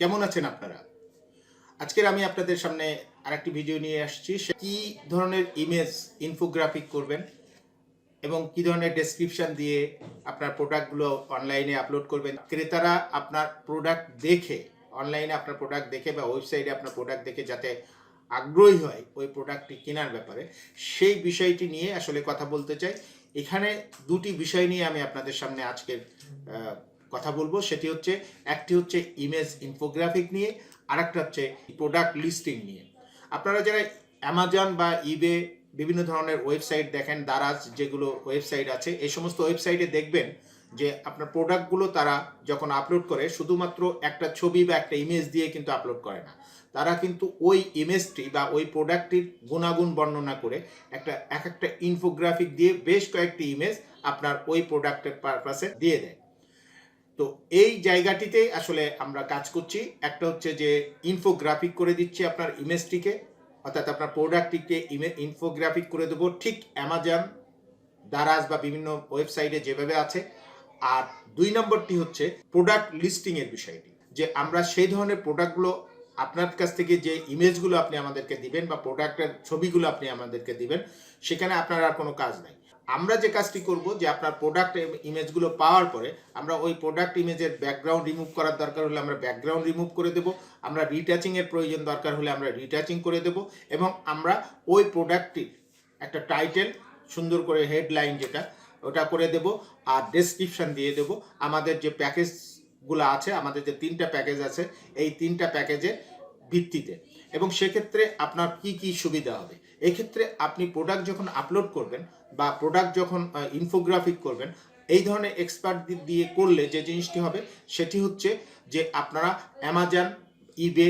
কেমন আছেন আপনারা? আজকের আমি আপনাদের সামনে আরেকটি ভিডিও নিয়ে আসছি। কি ধরনের ইমেজ ইনফোগ্রাফিক করবেন এবং কি ধরনের ডেসক্রিপশন দিয়ে আপনার প্রোডাক্টগুলো অনলাইনে আপলোড করবেন? ক্রেতারা আপনার প্রোডাক্ট দেখে অনলাইনে আপনার প্রোডাক্ট দেখে বা ওয়েবসাইটে আপনার প্রোডাক্ট দেখে যাতে আগ্রহী হয় ওই প্রোডাক্টটি কেনার ব্যাপারে, সেই বিষয়টি নিয়ে আসলে কথা বলতে চাই। এখানে দুটি বিষয় নিয়ে আমি আপনাদের সামনে আজকের কথা বলব, সেটি হচ্ছে, একটি হচ্ছে ইমেজ ইনফোগ্রাফিক নিয়ে, আরেকটা হচ্ছে প্রোডাক্ট লিস্টিং নিয়ে। আপনারা যারা অ্যামাজন বা ইবে বিভিন্ন ধরনের ওয়েবসাইট দেখেন, দারাজ যেগুলো ওয়েবসাইট আছে, এই সমস্ত ওয়েবসাইটে দেখবেন যে আপনার প্রোডাক্টগুলো তারা যখন আপলোড করে, শুধুমাত্র একটা ছবি বা একটা ইমেজ দিয়ে কিন্তু আপলোড করে না। তারা কিন্তু ওই ইমেজটি বা ওই প্রোডাক্টটির গুণাগুণ বর্ণনা করে একটা, এক একটা ইনফোগ্রাফিক দিয়ে বেশ কয়েকটি ইমেজ আপনার ওই প্রোডাক্টের পারপাসে দিয়ে দেয়। তো এই জায়গাটিতে আসলে আমরা কাজ করছি। একটা হচ্ছে যে ইনফোগ্রাফিক করে দিচ্ছি আপনার ইমেজটিকে অর্থাৎ আপনার প্রোডাক্টটিকে ইনফোগ্রাফিক করে দেবো। ঠিক অ্যামাজন দারাজ বা বিভিন্ন ওয়েবসাইটে যেভাবে আছে। আর দুই নম্বরটি হচ্ছে প্রোডাক্ট লিস্টিং এর বিষয়টি, যে আমরা সেই ধরনের প্রোডাক্টগুলো আপনার কাছ থেকে যে ইমেজগুলো আপনি আমাদেরকে দিবেন বা প্রোডাক্টের ছবিগুলো আপনি আমাদেরকে দিবেন, সেখানে আপনার আর কোনো কাজ নাই। আমরা যে কাজটি করব, যে আপনার প্রোডাক্ট ইমেজগুলো পাওয়ার পরে, আমরা ওই প্রোডাক্ট ইমেজের ব্যাকগ্রাউন্ড রিমুভ করার দরকার হলে আমরা ব্যাকগ্রাউন্ড রিমুভ করে দেব, আমরা রিটাচিংয়ের প্রয়োজন দরকার হলে আমরা রিটাচিং করে দেব, এবং আমরা ওই প্রোডাক্টটির একটা টাইটেল সুন্দর করে হেডলাইন যেটা, ওটা করে দেব, আর ডেসক্রিপশন দিয়ে দেব। আমাদের যে প্যাকেজগুলো আছে, আমাদের যে তিনটা প্যাকেজ আছে, এই তিনটা প্যাকেজের ভিত্তিতে। এবং সেক্ষেত্রে আপনার কি কি সুবিধা হবে? এক্ষেত্রে আপনি প্রোডাক্ট যখন আপলোড করবেন বা প্রোডাক্ট যখন ইনফোগ্রাফিক করবেন, এই ধরনের এক্সপার্ট দিয়ে করলে যে জিনিসটি হবে, সেটি হচ্ছে যে আপনারা অ্যামাজন ইবে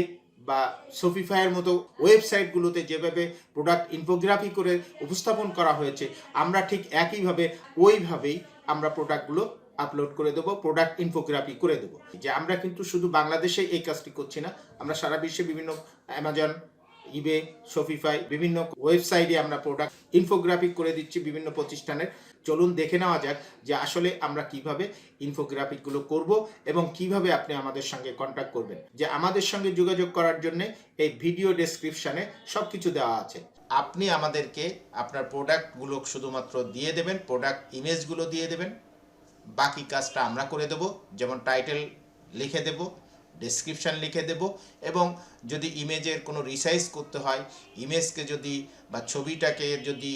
বা সফিফাইয়ের মতো ওয়েবসাইটগুলোতে যেভাবে প্রোডাক্ট ইনফোগ্রাফি করে উপস্থাপন করা হয়েছে, আমরা ঠিক একইভাবে, ওইভাবেই আমরা প্রোডাক্টগুলো আপলোড করে দেবো প্রোডাক্ট ইনফোগ্রাফি করে দেবো। যে আমরা কিন্তু শুধু বাংলাদেশে এই কাজটি করছি না, আমরা সারা বিশ্বে বিভিন্ন অ্যামাজন ইবে শপিফাই বিভিন্ন ওয়েবসাইটে আমরা প্রোডাক্ট ইনফোগ্রাফিক করে দিচ্ছি বিভিন্ন প্রতিষ্ঠানের। চলুন দেখে নেওয়া যাক যে আসলে আমরা কীভাবে ইনফোগ্রাফিকগুলো করব এবং কীভাবে আপনি আমাদের সঙ্গে কন্ট্যাক্ট করবেন। যে আমাদের সঙ্গে যোগাযোগ করার জন্য এই ভিডিও ডেসক্রিপশনে সব কিছু দেওয়া আছে। আপনি আমাদেরকে আপনার প্রোডাক্টগুলো শুধুমাত্র দিয়ে দেবেন প্রোডাক্ট ইমেজগুলো দিয়ে দেবেন। বাকি কাজটা আমরা করে দেব। যেমন টাইটেল লিখে দেব ডেসক্রিপশন লিখে দেব এবং যদি ইমেজের কোনো রিসাইজ করতে হয় ইমেজকে যদি বা ছবিটাকে যদি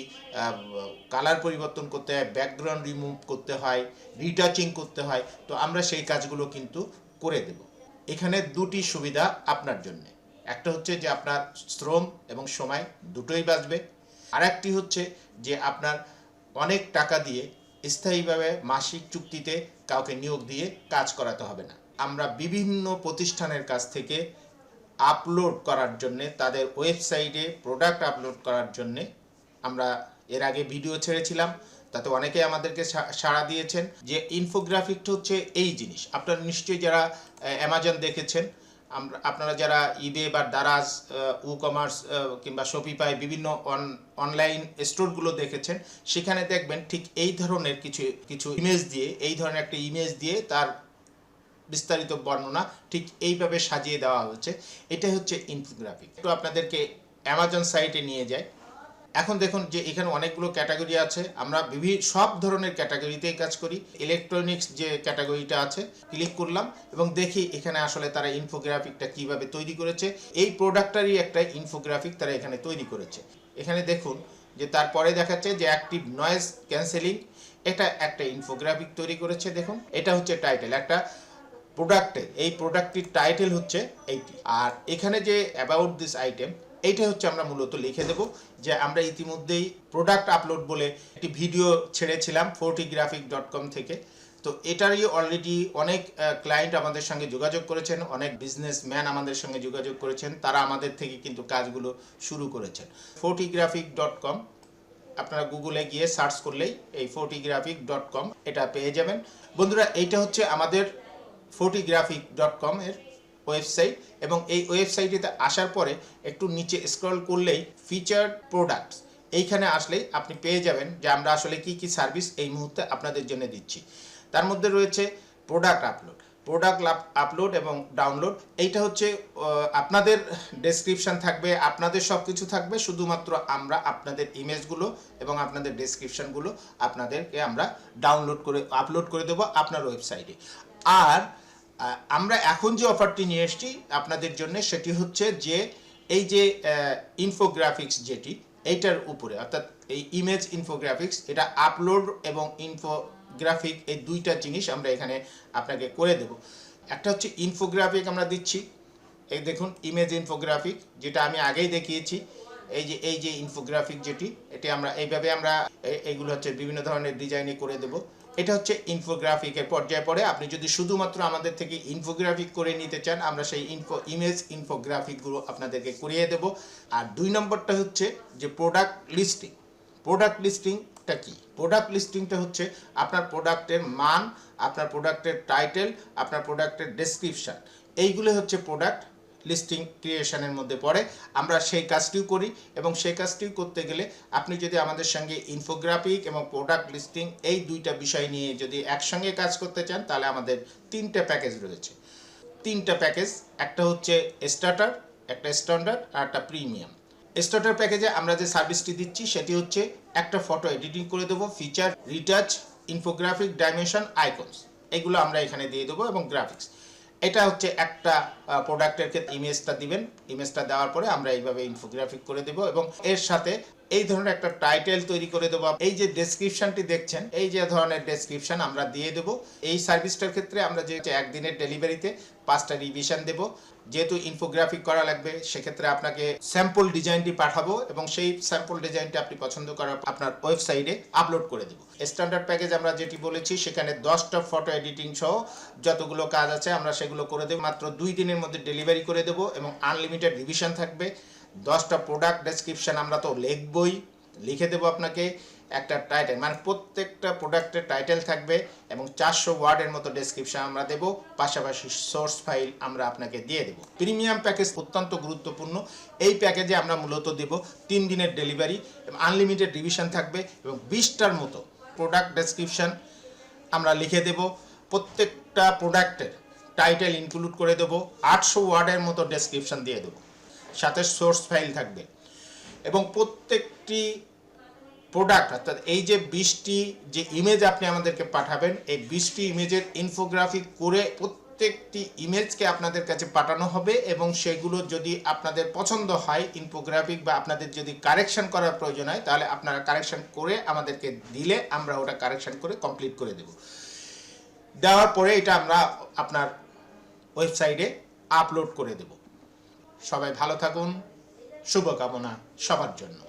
কালার পরিবর্তন করতে হয় ব্যাকগ্রাউন্ড রিমুভ করতে হয় রিটাচিং করতে হয়, তো আমরা সেই কাজগুলো কিন্তু করে দেব। এখানে দুটি সুবিধা আপনার জন্য। একটা হচ্ছে যে আপনার শ্রম এবং সময় দুটোই বাঁচবে। আর একটি হচ্ছে যে আপনার অনেক টাকা দিয়ে স্থায়ীভাবে মাসিক চুক্তিতে কাউকে নিয়োগ দিয়ে কাজ করাতে হবে না। আমরা বিভিন্ন প্রতিষ্ঠানের কাছ থেকে আপলোড করার জন্যে, তাদের ওয়েবসাইটে প্রোডাক্ট আপলোড করার জন্যে আমরা এর আগে ভিডিও ছেড়েছিলাম। তাতে অনেকে আমাদেরকে সাড়া দিয়েছেন যে ইনফোগ্রাফিকটা হচ্ছে এই জিনিস। আপনারা নিশ্চয়ই যারা অ্যামাজন দেখেছেন আমরা, আপনারা যারা ইবে বা দারাজ ই কমার্স কিংবা শপিফাই বিভিন্ন অন অনলাইন স্টোরগুলো দেখেছেন, সেখানে দেখবেন ঠিক এই ধরনের কিছু কিছু ইমেজ দিয়ে, এই ধরনের একটা ইমেজ দিয়ে তার বিস্তারিত বর্ণনা ঠিক এইভাবে সাজিয়ে দেওয়া হচ্ছে। এটা হচ্ছে ইনফোগ্রাফিক একটু আপনাদেরকে অ্যামাজন সাইটে নিয়ে যায় এখন দেখুন যে এখানে অনেকগুলো ক্যাটাগরি আছে। আমরা বিভিন্ন সব ধরনের ক্যাটাগরিতেই কাজ করি। ইলেকট্রনিক্স যে ক্যাটাগরিটা আছে, ক্লিক করলাম এবং দেখি এখানে আসলে তারা ইনফোগ্রাফিকটা কীভাবে তৈরি করেছে। এই প্রোডাক্টটারই একটা ইনফোগ্রাফিক তারা এখানে তৈরি করেছে। এখানে দেখুন যে তারপরে দেখাচ্ছে যে অ্যাক্টিভ নয়েজ ক্যান্সেলিং। এটা একটা ইনফোগ্রাফিক তৈরি করেছে দেখুন। এটা হচ্ছে টাইটেল, একটা প্রোডাক্টের। এই প্রোডাক্টটির টাইটেল হচ্ছে এইটি। আর এখানে যে অ্যাবাউট দিস আইটেম এইটা হচ্ছে আমরা মূলত লিখে দেব যে আমরা ইতিমধ্যেই প্রোডাক্ট আপলোড বলে একটি ভিডিও ছেড়েছিলাম ফোর্টিগ্রাফিক ডট কম থেকে। তো এটারই অলরেডি অনেক ক্লায়েন্ট আমাদের সঙ্গে যোগাযোগ করেছেন, অনেক বিজনেসম্যান আমাদের সঙ্গে যোগাযোগ করেছেন, তারা আমাদের থেকে কিন্তু কাজগুলো শুরু করেছেন। ফোর্টিগ্রাফিক ডট কম আপনারা গুগলে গিয়ে সার্চ করলেই এই ফোর্টিগ্রাফিক ডট কম এটা পেয়ে যাবেন। বন্ধুরা, এইটা হচ্ছে আমাদের ফোর্টিগ্রাফিক ডট কম এর ওয়েবসাইট এবং এই ওয়েবসাইটেতে আসার পরে একটু নিচে স্ক্রল করলেই ফিচার্ড প্রোডাক্টস এইখানে আসলেই আপনি পেয়ে যাবেন যে আমরা আসলে কি কি সার্ভিস এই মুহূর্তে আপনাদের জন্য দিচ্ছি। তার মধ্যে রয়েছে প্রোডাক্ট আপলোড প্রোডাক্ট আপলোড এবং ডাউনলোড এইটা হচ্ছে আপনাদের ডেসক্রিপশন থাকবে, আপনাদের সব কিছু থাকবে, শুধুমাত্র আমরা আপনাদের ইমেজগুলো এবং আপনাদের ডেসক্রিপশনগুলো আপনাদেরকে আমরা ডাউনলোড করে আপলোড করে দেবো আপনার ওয়েবসাইটে আর আমরা এখন যে অফারটি নিয়ে এসেছি আপনাদের জন্য সেটি হচ্ছে যে এই যে ইনফোগ্রাফিক্স যেটি, এইটার উপরে, অর্থাৎ এই ইমেজ ইনফোগ্রাফিক্স এটা আপলোড এবং ইনফোগ্রাফিক এই দুইটা জিনিস আমরা এখানে আপনাকে করে দেব। একটা হচ্ছে ইনফোগ্রাফিক আমরা দিচ্ছি। এই দেখুন ইমেজ ইনফোগ্রাফিক যেটা আমি আগেই দেখিয়েছি। এই যে এই যে ইনফোগ্রাফিক যেটি, এটি আমরা, এইভাবে আমরা, এ- এইগুলো হচ্ছে বিভিন্ন ধরনের ডিজাইনে করে দেব। এটা হচ্ছে ইনফোগ্রাফিকের পর্যায়ে পড়ে। আপনি যদি শুধুমাত্র আমাদের থেকে ইনফোগ্রাফিক করে নিতে চান, আমরা সেই ইনফো ইমেজ ইনফোগ্রাফিকগুলো আপনাদেরকে করিয়ে দেব। আর দুই নম্বরটা হচ্ছে যে প্রোডাক্ট লিস্টিং প্রোডাক্ট লিস্টিংটা কি? প্রোডাক্ট লিস্টিংটা হচ্ছে আপনার প্রোডাক্টের মান, আপনার প্রোডাক্টের টাইটেল আপনার প্রোডাক্টের ডেসক্রিপশন এইগুলো হচ্ছে প্রোডাক্ট লিস্টিং ক্রিয়েশনের মধ্যে পড়ে। আমরা সেই কাজটিও করি এবং সেই কাজটিও করতে গেলে আপনি যদি আমাদের সঙ্গে ইনফোগ্রাফিক এবং প্রোডাক্ট লিস্টিং এই দুইটা বিষয় নিয়ে যদি একসঙ্গে কাজ করতে চান, তাহলে আমাদের তিনটে প্যাকেজ রয়েছে। তিনটা প্যাকেজ একটা হচ্ছে স্টার্টার একটা স্ট্যান্ডার্ড আর একটা প্রিমিয়াম স্টার্টার প্যাকেজে আমরা যে সার্ভিসটি দিচ্ছি, সেটি হচ্ছে একটা ফটো এডিটিং করে দেবো feature retouch infographic dimension icons এগুলো আমরা এখানে দিয়ে দেবো এবং গ্রাফিক্স এটা হচ্ছে একটা প্রোডাক্টের ক্ষেত্রে ইমেজটা দিবেন। ইমেজটা দেওয়ার পরে আমরা এইভাবে ইনফোগ্রাফিক করে দেব এবং এর সাথে এই ধরনের একটা টাইটেল তৈরি করে দেবো। এই যে ডেসক্রিপশনটি দেখছেন, এই যে ধরনের ডেসক্রিপশন আমরা দিয়ে দেবো। এই সার্ভিসটার ক্ষেত্রে আমরা যে একদিনের ডেলিভারিতে পাঁচটা রিভিশন দেবো। যেহেতু ইনফোগ্রাফিক করা লাগবে, সেক্ষেত্রে আপনাকে স্যাম্পল ডিজাইনটি পাঠাবো এবং সেই স্যাম্পল ডিজাইনটি আপনি পছন্দ করার আপনার ওয়েবসাইটে আপলোড করে দেবো। স্ট্যান্ডার্ড প্যাকেজ আমরা যেটি বলেছি, সেখানে দশটা ফটো এডিটিং সহ যতগুলো কাজ আছে আমরা সেগুলো করে দেবো। মাত্র দুই দিনের মধ্যে ডেলিভারি করে দেবো এবং আনলিমিটেড রিভিশন থাকবে। দশটা প্রোডাক্ট ডেসক্রিপশন আমরা তো লিখবই, লিখে দেবো আপনাকে। একটা টাইটেল মানে প্রত্যেকটা প্রোডাক্টের টাইটেল থাকবে এবং চারশো ওয়ার্ডের মতো ডেসক্রিপশন আমরা দেব, পাশাপাশি সোর্স ফাইল আমরা আপনাকে দিয়ে দেবো। প্রিমিয়াম প্যাকেজ অত্যন্ত গুরুত্বপূর্ণ। এই প্যাকেজে আমরা মূলত দেব তিন দিনের ডেলিভারি এবং আনলিমিটেড রিভিশন থাকবে এবং বিশটার মতো প্রোডাক্ট ডেসক্রিপশন আমরা লিখে দেব। প্রত্যেকটা প্রোডাক্টের টাইটেল ইনক্লুড করে দেবো, আটশো ওয়ার্ডের মতো ডেসক্রিপশন দিয়ে দেবো। সাথে সোর্স ফাইল থাকবে এবং প্রত্যেকটি প্রোডাক্ট অর্থাৎ এই যে বিশটি যে ইমেজ আপনি আমাদেরকে পাঠাবেন, এই বিশটি ইমেজের ইনফোগ্রাফিক করে প্রত্যেকটি ইমেজকে আপনাদের কাছে পাঠানো হবে এবং সেগুলো যদি আপনাদের পছন্দ হয় ইনফোগ্রাফিক বা আপনাদের যদি কারেকশন করার প্রয়োজন হয়, তাহলে আপনারা কারেকশন করে আমাদেরকে দিলে আমরা ওটা কারেকশন করে কমপ্লিট করে দেব। দেওয়ার পরে এটা আমরা আপনার ওয়েবসাইটে আপলোড করে দেব। সবাই ভালো থাকুন, শুভকামনা সবার জন্য।